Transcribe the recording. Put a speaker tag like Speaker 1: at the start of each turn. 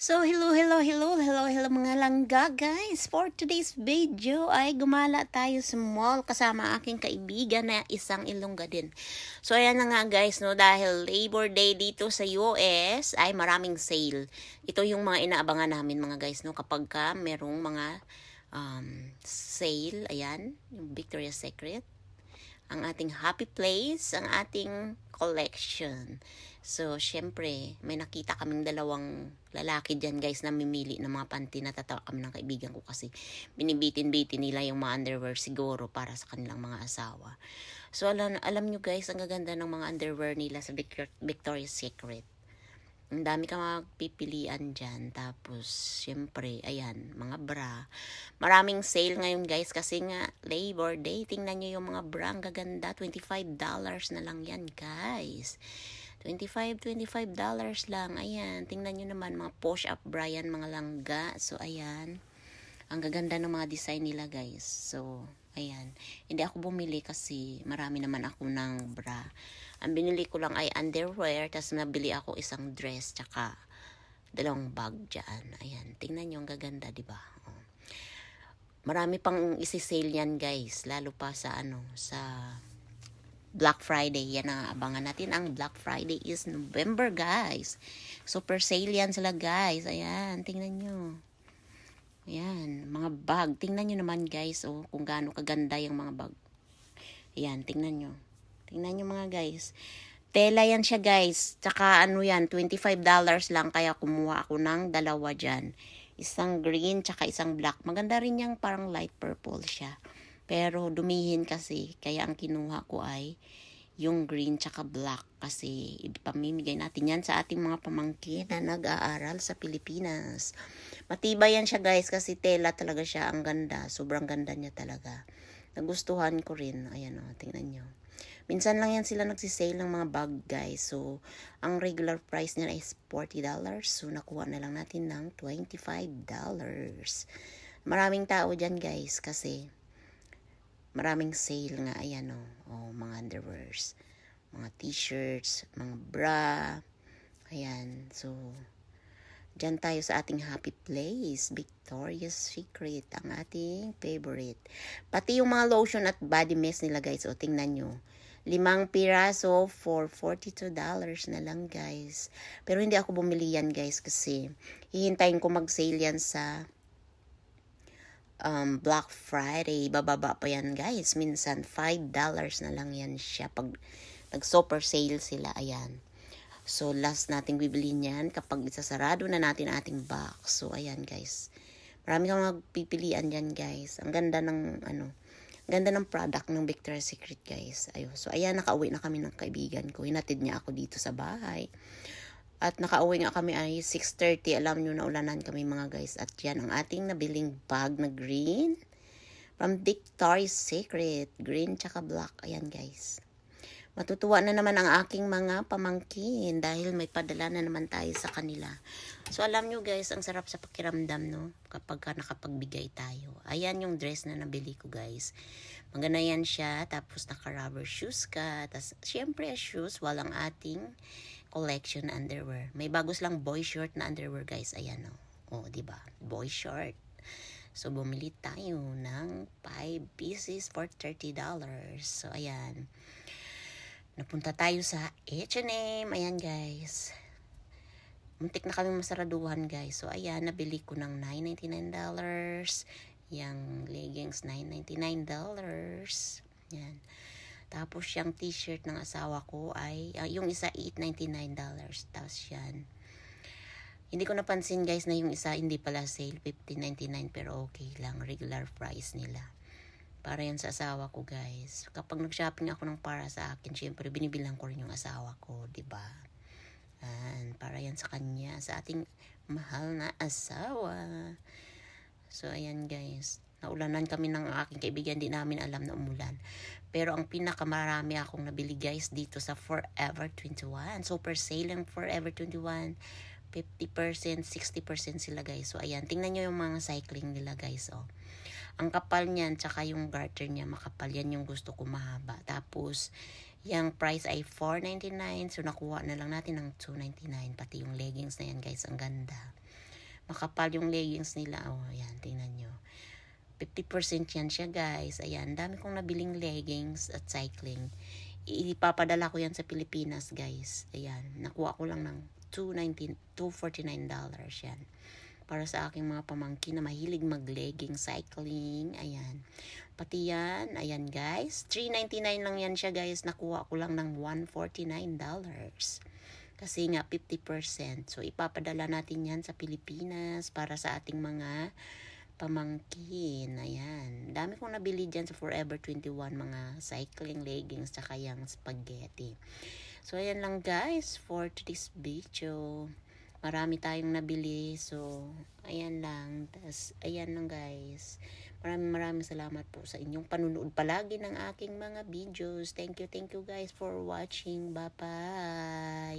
Speaker 1: So, hello, hello, hello, hello, hello mga langga guys. For today's video ay gumala tayo sa mall kasama aking kaibigan na isang ilongga din. So, ayan na nga guys, no, dahil Labor Day dito sa US ay maraming sale. Ito yung mga inaabangan namin mga guys, no, kapag ka merong mga um, sale, ayan, yung Victoria's Secret ang ating happy place, ang ating collection. So, syempre, may nakita kaming dalawang lalaki dyan guys na mimili ng mga panty. Natatawa kami ng kaibigan ko kasi binibitin-bitin nila yung mga underwear siguro para sa kanilang mga asawa. So, alam, alam nyo guys, ang gaganda ng mga underwear nila sa Victor- Victoria's Secret. Ang dami ka magpipilian dyan. Tapos, syempre, ayan, mga bra. Maraming sale ngayon, guys, kasi nga, Labor Day. Tingnan nyo yung mga bra. Ang gaganda. $25 na lang yan, guys. 25 $25 lang. Ayan, tingnan nyo naman, mga push-up bra yan, mga langga. So, ayan. Ang gaganda ng mga design nila, guys. So, ayan. Hindi ako bumili kasi marami naman ako ng bra. Ang binili ko lang ay underwear, tapos nabili ako isang dress, tsaka dalawang bag dyan. Ayan, tingnan nyo, ang gaganda, ba? Oh. Marami pang isi-sale yan, guys. Lalo pa sa, ano, sa Black Friday. Yan ang abangan natin. Ang Black Friday is November, guys. Super sale yan sila, guys. Ayan, tingnan nyo. Ayan, mga bag. Tingnan nyo naman, guys, oh, kung gaano kaganda yung mga bag. Ayan, tingnan nyo. Tingnan nyo mga guys. Tela yan siya guys. Tsaka ano yan, $25 lang. Kaya kumuha ako ng dalawa dyan. Isang green tsaka isang black. Maganda rin yung parang light purple siya. Pero dumihin kasi. Kaya ang kinuha ko ay yung green tsaka black. Kasi ipamimigay natin yan sa ating mga pamangkin na nag-aaral sa Pilipinas. Matibay yan siya guys kasi tela talaga siya. Ang ganda. Sobrang ganda niya talaga. Nagustuhan ko rin. Ayan o, tingnan nyo. Minsan lang yan sila nagsisale ng mga bag, guys. So, ang regular price nila is $40. So, nakuha na lang natin ng $25. Maraming tao dyan, guys, kasi maraming sale nga. Ayan, o. Oh, mga underwears, mga t-shirts, mga bra. Ayan. So, Diyan tayo sa ating happy place, Victoria's Secret, ang ating favorite. Pati yung mga lotion at body mist nila guys, o tingnan nyo. Limang piraso for $42 na lang guys. Pero hindi ako bumili yan guys kasi hihintayin ko mag-sale yan sa um, Black Friday. Bababa pa yan guys. Minsan $5 na lang yan siya pag nag-super sale sila. Ayan. So, last nating bibili niyan kapag isasarado na natin ating box. So, ayan guys. Marami kang magpipilian dyan guys. Ang ganda ng ano, ganda ng product ng Victoria's Secret guys. Ayun. So, ayan, nakauwi na kami ng kaibigan ko. Hinatid niya ako dito sa bahay. At nakauwi nga kami ay 6.30. Alam nyo na ulanan kami mga guys. At yan ang ating nabiling bag na green. From Victoria's Secret. Green tsaka black. Ayan guys. Matutuwa na naman ang aking mga pamangkin dahil may padala na naman tayo sa kanila. So alam nyo guys, ang sarap sa pakiramdam no kapag ka nakapagbigay tayo. Ayan yung dress na nabili ko guys. Maganda yan siya, tapos naka-rubber shoes ka. Tapos syempre shoes, walang ating collection underwear. May bagos lang boy short na underwear guys. Ayan. Oh. oh, di ba? Boy short. So, bumili tayo ng 5 pieces for $30. So, ayan. Napunta tayo sa H&M. Ayan, guys. Muntik na kami masaraduhan, guys. So, ayan, nabili ko ng $9.99. Yung leggings, $9.99. Yan. Tapos, yung t-shirt ng asawa ko ay, uh, yung isa, $8.99. Tapos, yan. Hindi ko napansin, guys, na yung isa hindi pala sale. $15.99 pero okay lang. Regular price nila. Para yan sa asawa ko, guys. Kapag nag-shopping ako ng para sa akin, syempre, binibilang ko rin yung asawa ko, ba? Yan, para yan sa kanya, sa ating mahal na asawa. So, ayan, guys. Naulanan kami ng aking kaibigan, di namin alam na umulan. Pero ang pinakamarami akong nabili, guys, dito sa Forever 21. Super sale ng Forever 21. 50%, 60% sila, guys. So, ayan. Tingnan nyo yung mga cycling nila, guys, oh. Ang kapal niyan, tsaka yung garter niya, makapal yan yung gusto ko mahaba. Tapos, yung price ay $4.99. So, nakuha na lang natin ng $2.99. Pati yung leggings na yan, guys. Ang ganda. Makapal yung leggings nila. Oh, ayan, tingnan nyo. 50% yan siya guys. Ayan, dami kong nabiling leggings at cycling. Ipapadala ko yan sa Pilipinas guys. Ayan, nakuha ko lang ng 219 $249 dollars yan. Para sa aking mga pamangkin na mahilig mag-legging, cycling. Ayan. Pati yan, ayan guys. 3.99 lang yan siya guys. Nakuha ko lang ng 149 dollars. Kasi nga 50%. So ipapadala natin yan sa Pilipinas para sa ating mga pamangkin. Ayan. Dami kong nabili dyan sa Forever 21 mga cycling leggings tsaka yung spaghetti. So ayan lang guys for today's video. Marami tayong nabili. So ayan lang. Tas ayan lang guys. Maraming maraming salamat po sa inyong panunood palagi ng aking mga videos. Thank you, thank you guys for watching. Bye-bye.